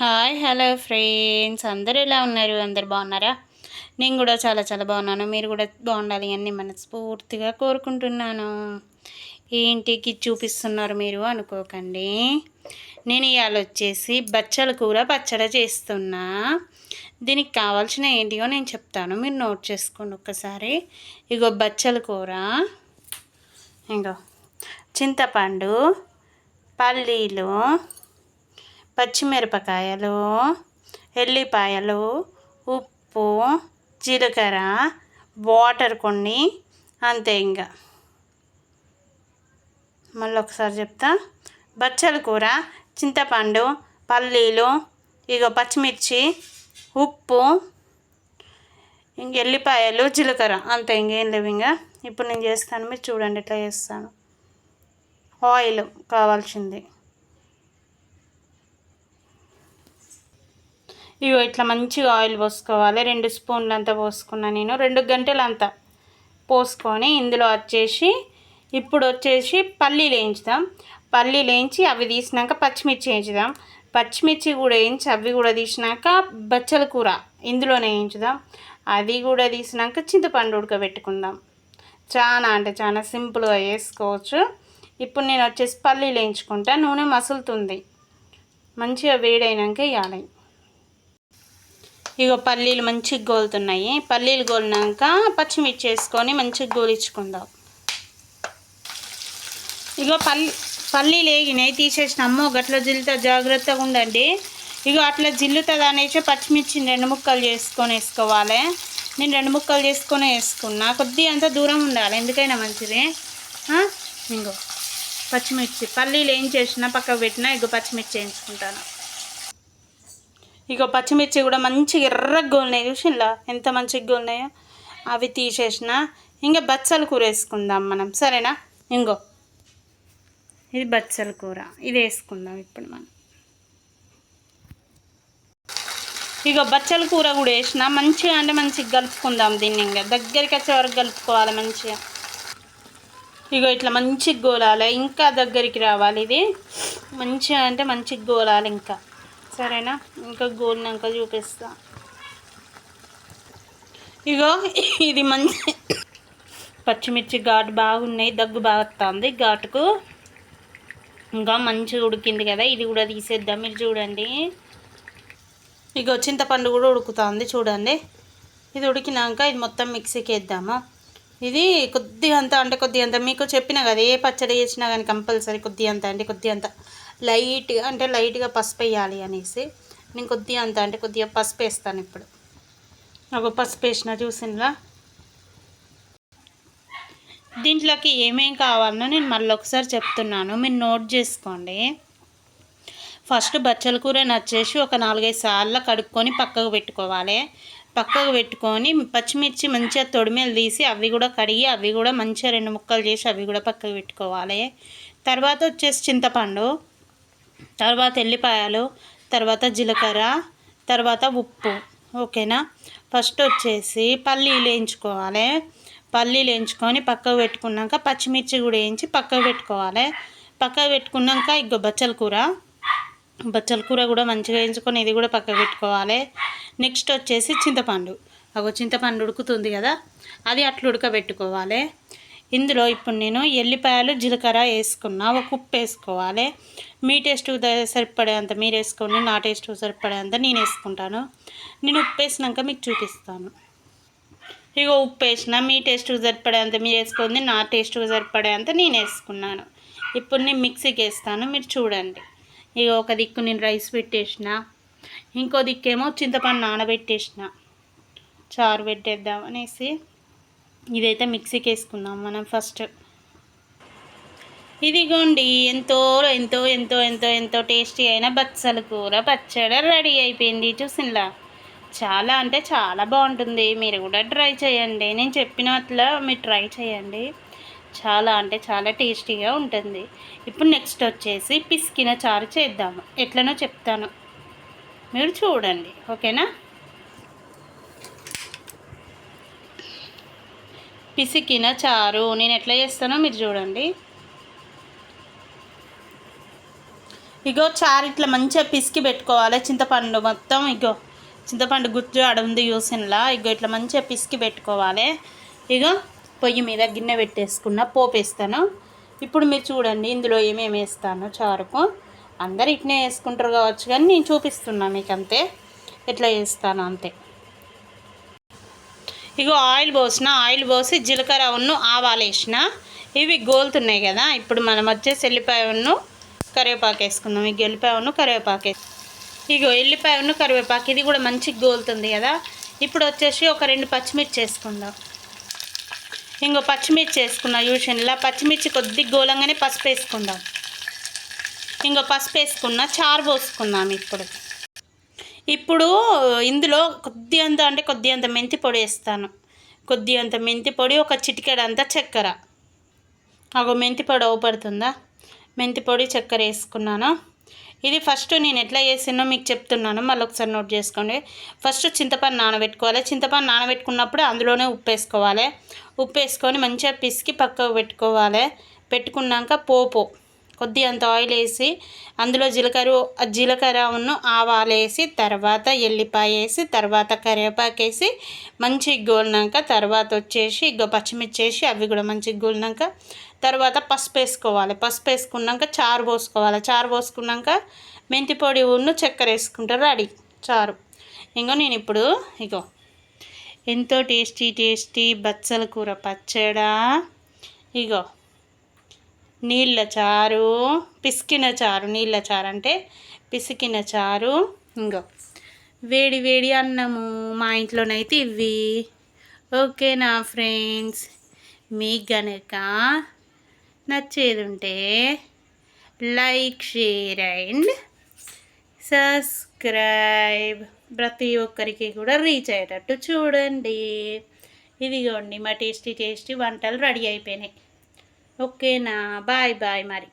Hi hello friends. అందరూ ఎలా ఉన్నారు? అందరు బాగున్నారా? నేను కూడా చాలా చాలా బాగున్నాను. మీరు కూడా బాగుండాలి అని మనస్ఫూర్తిగా కోరుకుంటున్నాను. ఏంటికి చూపిస్తున్నారు మీరు? అనుకోకండి. నేను ఇవాళ వచ్చేసి బచ్చల కూర పచ్చడి చేస్తున్నా. దీనికి కావాల్సిన ఏంటియో నేను చెప్తాను. మీరు నోట్ చేసుకోండి ఒక్కసారి. ఇగో బచ్చల కూర. ఇంకో చింతపండు పల్లీలు పచ్చిమిరపకాయలు ఎల్లిపాయలు ఉప్పు జీలకర్ర వాటర్ కొన్ని. అంతే ఇంకా మళ్ళీ ఒకసారి చెప్తా. బచ్చల కూర చింతపండు పల్లీలు ఇక పచ్చిమిర్చి ఉప్పు ఇంక ఎల్లిపాయలు జీలకర్ర. అంతే ఇంకేం లేవు ఇంకా ఇప్పుడు నేను చేస్తాను మీరు చూడండి ఎట్లా చేస్తాను. ఆయిల్ కావాల్సింది. ఇవి ఇట్లా మంచిగా ఆయిల్ పోసుకోవాలి. రెండు స్పూన్లు అంతా పోసుకున్నా నేను. రెండు గంటలు అంతా పోసుకొని ఇందులో వచ్చేసి ఇప్పుడు వచ్చేసి పల్లీలు వేయించుదాం పల్లీలు వేయించి అవి తీసినాక పచ్చిమిర్చి వేయించుదాం. పచ్చిమిర్చి కూడా వేయించి అవి కూడా తీసినాక బచ్చల కూర ఇందులోనే వేయించుదాం. అది కూడా తీసినాక చింతపండు ఉడకబెట్టుకుందాం. చాలా అంటే చాలా సింపుల్గా వేసుకోవచ్చు ఇప్పుడు నేను వచ్చేసి పల్లీలు వేయించుకుంటా నూనె మసులుతుంది. మంచిగా వేడైనాక వేయాలి. ఇగో పల్లీలు మంచిగా గోలుతున్నాయి. పల్లీలు గోలినాక పచ్చిమిర్చి వేసుకొని మంచిగా గోలించుకుందాం ఇగో పల్లి పల్లీలు వేగినాయి. తీసేసిన అమ్మో గట్ల జిల్లుతా జాగ్రత్తగా ఉండండి. ఇగో అట్లా జిల్లుతుంది అనేసి పచ్చిమిర్చిని రెండు ముక్కలు చేసుకొని వేసుకోవాలి. నేను రెండు ముక్కలు చేసుకొని వేసుకున్నా. కొద్ది అంత దూరం ఉండాలి. ఎందుకైనా మంచిది. ఇంకో పచ్చిమిర్చి. పల్లీలు ఏం చేసినా పక్కకు పెట్టినా ఇగో పచ్చిమిర్చి వేయించుకుంటాను. ఇక పచ్చిమిర్చి కూడా మంచిగా ఎర్రగా గోలినాయి చూసిలా ఎంత మంచిగా గోలినాయో? అవి తీసేసిన. ఇంకా బచ్చల కూర వేసుకుందాం మనం సరేనా? ఇంకో ఇది బచ్చల కూర ఇది వేసుకుందాం ఇప్పుడు మనం. ఇక బచ్చల కూర కూడా వేసిన మంచిగా అంటే మంచిగా కలుపుకుందాం దీన్ని ఇంకా. దగ్గరికి వచ్చే వరకు కలుపుకోవాలి మంచిగా. ఇగో ఇట్లా మంచిగా గోలాలి ఇంకా దగ్గరికి రావాలి ఇది. మంచిగా అంటే మంచిగా గోలాలి ఇంకా. సరేనా? ఇంకా గోలినాక చూపిస్తా. ఇగో ఇది మంచి పచ్చిమిర్చి ఘాటు బాగున్నాయి దగ్గు బాగా వస్తుంది ఘాటుకు ఇంకా మంచిగా ఉడికింది కదా ఇది కూడా తీసేద్దాం. మీరు చూడండి. ఇగో చింతపండు కూడా ఉడుకుతుంది చూడండి. ఇది ఉడికినాక ఇది మొత్తం మిక్సీకి వేద్దాము. ఇది కొద్దిగా అంత అంటే కొద్దిగా అంత మీకు చెప్పిన కదా ఏ పచ్చడి చేసినా కానీ కంపల్సరీ కొద్దిగా అంత అంటే కొద్దిగా అంత లైట్గా అంటే లైట్గా పసుపు వేయాలి అనేసి. నేను కొద్దిగా అంత అంటే కొద్దిగా పసుపు వేస్తాను ఇప్పుడు. ఒక పసుపు వేసిన చూసినలా దీంట్లోకి ఏమేం కావాలనో నేను మళ్ళీ ఒకసారి చెప్తున్నాను. మీరు నోట్ చేసుకోండి. ఫస్ట్ బచ్చల కూర నచ్చేసి ఒక నాలుగైదు సార్లు కడుక్కొని పక్కకు పెట్టుకోవాలి. పక్కకు పెట్టుకొని పచ్చిమిర్చి మంచిగా తొడిమేలు తీసి అవి కూడా కడిగి అవి కూడా మంచిగా రెండు ముక్కలు చేసి అవి కూడా పక్కకు పెట్టుకోవాలి. తర్వాత వచ్చేసి చింతపండు. తర్వాత ఎల్లిపాయలు తర్వాత జీలకర్ర తర్వాత ఉప్పు. ఓకేనా? ఫస్ట్ వచ్చేసి పల్లీలు వేయించుకోవాలి. పల్లీలు వేయించుకొని పక్కకు పెట్టుకున్నాక పచ్చిమిర్చి కూడా వేయించి పక్కకు పెట్టుకోవాలి. పక్కకు పెట్టుకున్నాక ఇగో బచ్చల కూర. బచ్చల కూర కూడా మంచిగా వేయించుకొని ఇది కూడా పక్కకు పెట్టుకోవాలి. నెక్స్ట్ వచ్చేసి చింతపండు. అగో చింతపండు ఉడుకుతుంది కదా? అది అట్లా ఉడకబెట్టుకోవాలి. ఇందులో ఇప్పుడు నేను ఎల్లిపాయలు జీలకర్ర వేసుకున్నా. ఒక ఉప్పు వేసుకోవాలి. మీ టేస్ట్ సరిపడేంత మీరు వేసుకోండి. నా టేస్ట్ సరిపడేంత నేను వేసుకుంటాను. నేను ఉప్పు వేసినాక మీకు చూపిస్తాను. ఇక ఉప్పు వేసిన మీ టేస్ట్ సరిపడేంత మీరు వేసుకోండి. నా టేస్ట్ సరిపడేంత నేను వేసుకున్నాను. ఇప్పుడు నేను మిక్సీకి వేస్తాను. మీరు చూడండి. ఇక ఒక దిక్కు నేను రైస్ పెట్టేసిన. ఇంకో దిక్కేమో చింతపండు నానబెట్టేసిన. చారు పెట్టేద్దాం అనేసి. ఇదైతే మిక్సీకి వేసుకుందాం మనం ఫస్ట్. ఇదిగోండి ఎంతో ఎంతో ఎంతో ఎంతో ఎంతో టేస్టీ అయిన బచ్చల కూర పచ్చడి రెడీ అయిపోయింది. చూసినలా చాలా అంటే చాలా బాగుంటుంది. మీరు కూడా ట్రై చేయండి. నేను చెప్పినట్లా మీరు ట్రై చేయండి. చాలా అంటే చాలా టేస్టీగా ఉంటుంది. ఇప్పుడు నెక్స్ట్ వచ్చేసి పిసికిన చారు చేద్దాము. ఎట్లనో చెప్తాను. మీరు చూడండి. ఓకేనా? పిసికిన చారు నేను ఎట్లా చేస్తానో మీరు చూడండి. ఇగో చారు ఇట్లా మంచిగా పిసికి పెట్టుకోవాలి. చింతపండు మొత్తం ఇగో చింతపండు గుజ్జు ఆడ ఉంది యూసిన్లా ఇగో ఇట్లా మంచిగా పిసికి పెట్టుకోవాలి. ఇగో పొయ్యి మీద గిన్నె పెట్టేసుకున్న పోపు వేస్తాను. ఇప్పుడు మీరు చూడండి ఇందులో ఏమేమి వేస్తాను చారుకు. అందరు ఇట్నే వేసుకుంటారు కావచ్చు కానీ నేను చూపిస్తున్నా మీకు అంతే ఎట్లా వేస్తాను అంతే. ఇగో ఆయిల్ పోసిన ఆయిల్ పోసి జీలకర్ర ఉన్ను ఆవాలు వేసిన. ఇవి గోలుతున్నాయి కదా ఇప్పుడు మనం వచ్చేసి ఎల్లిపాయ ఉన్ను కరివేపాకు వేసుకుందాం. ఇక ఎల్లిపాయ ఉన్ను కరివేపాకు ఇగో ఎల్లిపాయ ఉన్ను కరివేపాకు ఇది కూడా మంచిగా గోలుతుంది కదా. ఇప్పుడు వచ్చేసి ఒక రెండు పచ్చిమిర్చి వేసుకుందాం. ఇంకో పచ్చిమిర్చి వేసుకున్నా యూషన్లా పచ్చిమిర్చి కొద్దిగా గోలంగానే పసుపు వేసుకుందాం. ఇంకో పసుపు వేసుకున్నా చారు పోసుకుందాం ఇప్పుడు. ఇప్పుడు ఇందులో కొద్ది అంత అంటే కొద్ది అంత మెంతి పొడి వేస్తాను. కొద్ది అంత మెంతి పొడి ఒక చిటికెడ అంత చక్కెర. ఒక మెంతి పొడి అవపడుతుందా? మెంతి పొడి చక్కెర వేసుకున్నాను. ఇది ఫస్ట్ నేను ఎట్లా చేసినో మీకు చెప్తున్నాను. మళ్ళీ ఒకసారి నోట్ చేసుకోండి. ఫస్ట్ చింతపండు నానబెట్టుకోవాలి. చింతపండు నానబెట్టుకున్నప్పుడు అందులోనే ఉప్పు వేసుకోవాలి. ఉప్పు వేసుకొని మంచిగా పిసికి పక్కకు పెట్టుకోవాలి. పెట్టుకున్నాక పోపు. కొద్ది అంత ఆయిల్ వేసి అందులో జీలకర్ర జీలకర్ర ఉన్న ఆవాలు వేసి తర్వాత ఎల్లిపాయ వేసి తర్వాత కరివేపాకు వేసి మంచిగా గోలినాక తర్వాత వచ్చేసి ఇగో పచ్చిమిర్చి వేసి అవి కూడా మంచిగా గోలినాక తర్వాత పసుపు వేసుకోవాలి. పసుపు వేసుకున్నాక చారు పోసుకోవాలి. చారు పోసుకున్నాక మెంతి పొడి ఉన్న చక్కెర వేసుకుంటారు రెడీ చారు. ఇంకో నేను ఇప్పుడు ఇగో ఎంతో టేస్టీ టేస్టీ బచ్చల కూర పచ్చడా. ఇగో నీళ్ళ చారు పిసికిన చారు నీళ్ళ చారు అంటే పిసికిన చారు. ఇంకో వేడి వేడి అన్నము మా ఇంట్లోనైతే ఇవి ఓకేనా ఫ్రెండ్స్ మీకు గనక నచ్చేది ఉంటే లైక్ షేర్ అండ్ సబ్స్క్రైబ్. ప్రతి ఒక్కరికి కూడా రీచ్ అయ్యేటట్టు చూడండి. ఇదిగోండి మా టేస్టీ టేస్టీ వంటలు రెడీ అయిపోయినాయి. ఓకేనా బాయ్ బాయ్ మరి